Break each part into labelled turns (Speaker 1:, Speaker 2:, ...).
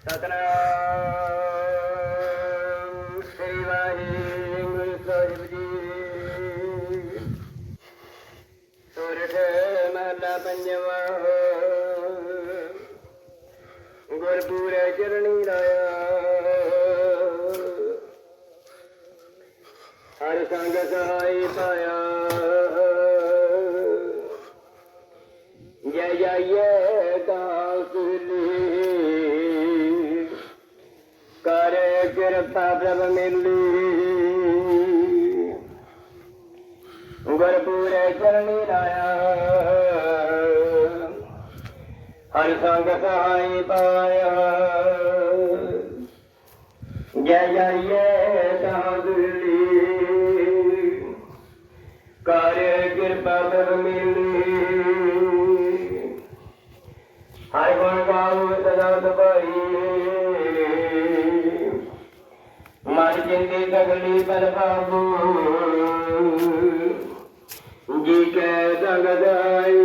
Speaker 1: ਸਤਨਾਮ ਸ੍ਰੀ ਵਾਹਿਗੁਰੂ ਸਾਹਿਬ ਜੀ ਸੁਰਠ ਮਹਲਾ ਪੰਜਵਾ ਗੁਰਪੂਰੇ ਚਰਣੀ ਰਾਇਆ ਹਰ ਸੰਗ ਸਹਾਈ ਪਾਇਆ ਜੈ ਜੈ ਕਰ ਕਿਰਪਾ ਮਿਲੀ ਗੁਰਪੂਰੇ ਚਰਣੀ ਰਾਇਆ। ਹਰ ਸੰਗ ਸਹਾਈ ਪਾਇਆ। ਜੈ ਜੈ ਸਾਧੁਲੀ ਕਰ ਕਿਰਪਾ ਕਰ ਮਨ ਜਿੰਦੀ ਤਗਲੀ ਪਰ ਬਾਬੂ ਜੀ ਕੈ ਸੰਗਦਾਈ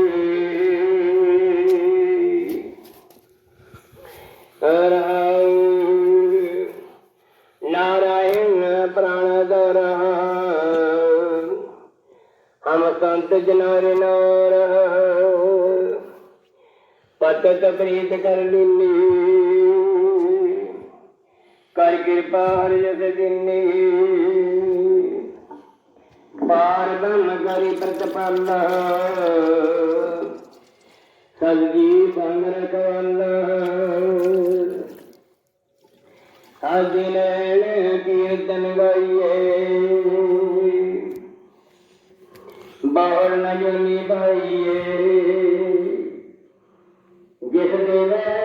Speaker 1: ਰਾਉ ਨਾਰਾਇਣ ਪ੍ਰਾਣਦਰ ਹਮ ਸੰਤ ਜਨਰ ਨਾਰ ਪਤਤ ਪ੍ਰੀਤ ਕਰ ਲਿਨੀ। ਕਰ ਕਿਰਪਾ ਹਰਿ ਜਸ ਦਿਨੀ ਪਾਰ ਬ੍ਰਹਮ ਕਰੀ ਪ੍ਰਤਪਾਲਾ। ਸਜਦੀ ਸੰਗ ਰਖਵਾਲਾ ਆਦਿ ਕੀਰਤਨ ਗਾਈਏ। ਬਾਹਰ ਨ ਜੁਨੀ ਪਾਈਏ ਜਿਸ ਦੇ ਆਰਕ